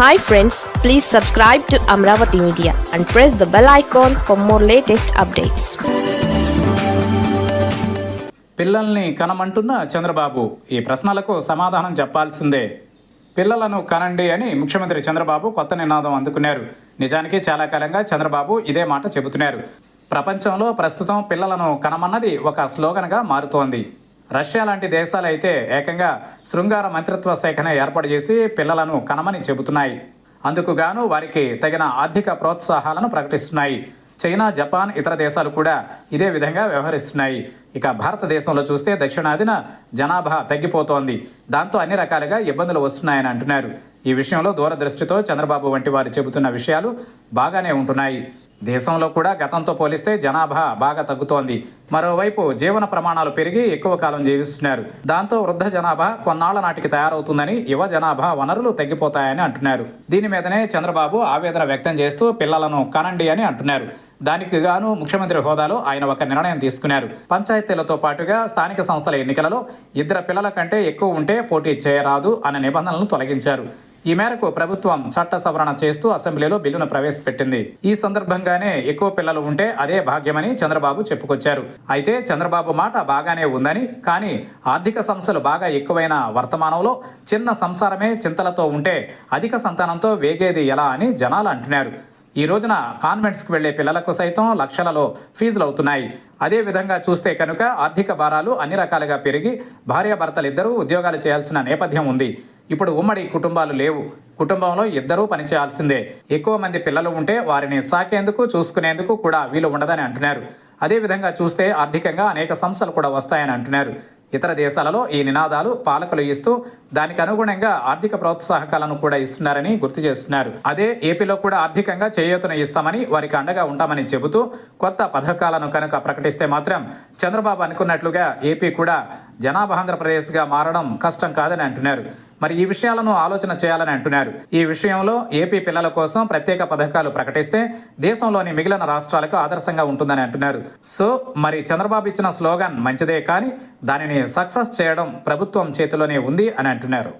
Hi friends please subscribe to Amaravati media and press the bell icon for more latest updates పిల్లల్ని కనమంటున్న చంద్రబాబు ఈ ప్రశ్నలకు సమాధానం చెప్పాల్సిందే. పిల్లలను కనండి అని ముఖ్యమంత్రి చంద్రబాబు కొత్త నినాదం అందుకున్నారు. నిజానికి చాలా కాలంగా చంద్రబాబు ఇదే మాట చెబుతున్నారు. ప్రపంచంలో ప్రస్తుతం పిల్లలను కనమన్నది ఒక స్లోగన్గా మారుతోంది. రష్యా లాంటి దేశాలు అయితే ఏకంగా శృంగార మంత్రిత్వ శాఖను ఏర్పాటు చేసి పిల్లలను కనమని చెబుతున్నాయి. అందుకు గాను వారికి తగిన ఆర్థిక ప్రోత్సాహాలను ప్రకటిస్తున్నాయి. చైనా జపాన్ ఇతర దేశాలు కూడా ఇదే విధంగా వ్యవహరిస్తున్నాయి. ఇక భారతదేశంలో చూస్తే దక్షిణాదిన జనాభా తగ్గిపోతోంది. దాంతో అన్ని రకాలుగా ఇబ్బందులు వస్తున్నాయని అంటున్నారు. ఈ విషయంలో దూరదృష్టితో చంద్రబాబు వంటి వారు చెబుతున్న విషయాలు బాగానే ఉంటున్నాయి. దేశంలో కూడా గతంతో పోలిస్తే జనాభా బాగా తగ్గుతోంది. మరోవైపు జీవన ప్రమాణాలు పెరిగి ఎక్కువ కాలం జీవిస్తున్నారు. దాంతో వృద్ధ జనాభా కొన్నాళ్ళ నాటికి తయారవుతుందని యువ జనాభా వనరులు తగ్గిపోతాయని అంటున్నారు. దీని మీదనే చంద్రబాబు ఆవేదన వ్యక్తం చేస్తూ పిల్లలను కనండి అని అంటున్నారు. దానికి గాను ముఖ్యమంత్రి హోదాలో ఆయన ఒక నిర్ణయం తీసుకున్నారు. పంచాయతీలతో పాటుగా స్థానిక సంస్థల ఎన్నికలలో ఇద్దరు పిల్లల కంటే ఎక్కువ ఉంటే పోటీ చేయరాదు అనే నిబంధనలను తొలగించారు. ఈ మేరకు ప్రభుత్వం చట్ట సవరణ చేస్తూ అసెంబ్లీలో బిల్లును ప్రవేశపెట్టింది. ఈ సందర్భంగానే ఎక్కువ పిల్లలు ఉంటే అదే భాగ్యమని చంద్రబాబు చెప్పుకొచ్చారు. అయితే చంద్రబాబు మాట బాగానే ఉందని కానీ ఆర్థిక సంస్థలు బాగా ఎక్కువైన వర్తమానంలో చిన్న సంసారమే చింతలతో ఉంటే అధిక సంతానంతో వేగేది ఎలా అని జనాలు అంటున్నారు. ఈ రోజున కాన్వెంట్స్కి వెళ్ళే పిల్లలకు సైతం లక్షలలో ఫీజులు అవుతున్నాయి. అదే విధంగా చూస్తే కనుక ఆర్థిక భారాలు అన్ని రకాలుగా పెరిగి భార్యాభర్తలిద్దరూ ఉద్యోగాలు చేయాల్సిన నేపథ్యం ఉంది. ఇప్పుడు ఉమ్మడి కుటుంబాలు లేవు. కుటుంబంలో ఇద్దరూ పనిచేయాల్సిందే. ఎక్కువ మంది పిల్లలు ఉంటే వారిని సాకేందుకు చూసుకునేందుకు కూడా వీలు ఉండదని అంటున్నారు. అదేవిధంగా చూస్తే ఆర్థికంగా అనేక సంస్థలు కూడా వస్తాయని అంటున్నారు. ఇతర దేశాలలో ఈ నినాదాలు పాలకులు ఇస్తూ దానికి అనుగుణంగా ఆర్థిక ప్రోత్సాహకాలను కూడా ఇస్తున్నారని గుర్తు చేస్తున్నారు. అదే ఏపీలో కూడా ఆర్థికంగా చేయూతను ఇస్తామని వారికి అండగా ఉంటామని చెబుతూ కొత్త పథకాలను కనుక ప్రకటిస్తే మాత్రం చంద్రబాబు అనుకున్నట్లుగా ఏపీ కూడా జనాభా ఆంధ్రప్రదేశ్గా మారడం కష్టం కాదని అంటున్నారు. మరి ఈ విషయాలను ఆలోచన చేయాలని అంటున్నారు. ఈ విషయంలో ఏపీ పిల్లల కోసం ప్రత్యేక పథకాలు ప్రకటిస్తే దేశంలోని మిగిలిన రాష్ట్రాలకు ఆదర్శంగా ఉంటుందని అంటున్నారు. సో మరి చంద్రబాబు ఇచ్చిన స్లోగన్ మంచిదే కానీ దానిని సక్సెస్ చేయడం ప్రభుత్వం చేతిలోనే ఉంది అని అంటున్నారు.